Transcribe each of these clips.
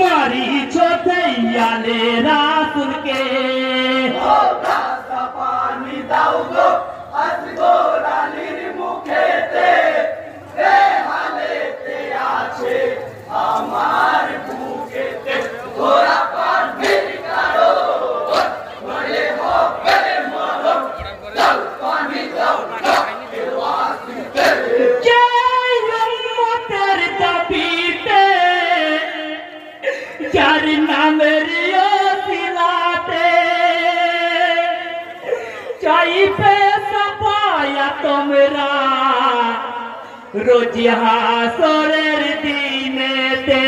মারিছ দয়ালে রাসুলকে পানি যার নামের ওসিলাতে চাইবে সপায়া তোমরা। রোজ হাসরের দিনেতে।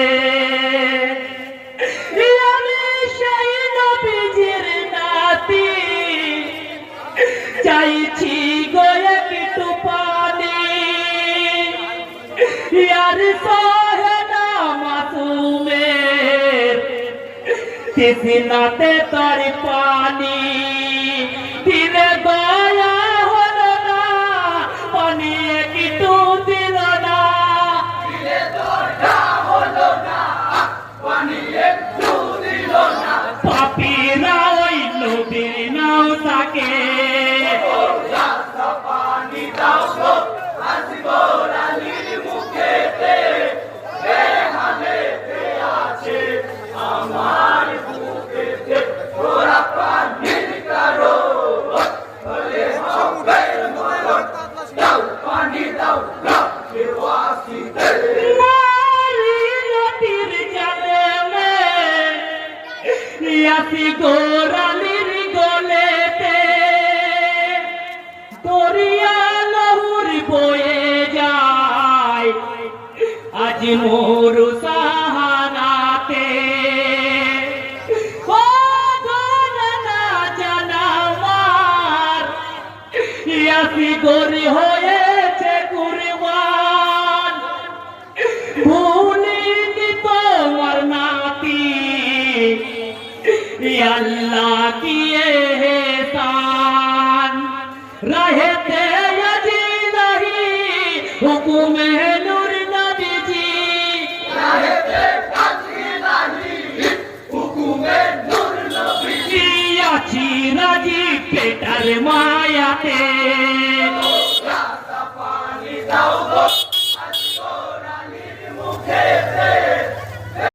আমি সেই নবীজির নাতি। চাইছি গো একটু পানি। ইয়ার সহেনা মাসুমের তৃষ্ণাতে তার পানি। দিলে দয়া ইয়াসি গোরালির দরিয়া লহুর বয়ে যায়, আজ মোর সাহানাতে। ও গোরানা জানামার ইয়াসি গরি হয়েছে আল্লাহ কি এহসান रहते यदि नहीं हुकुम नूर नबी जी রাহেতে কাছে নাহি হুকুমে নূর নবী আছি রাজি পেটার মায়াতে রাস্তা পানি দাও গো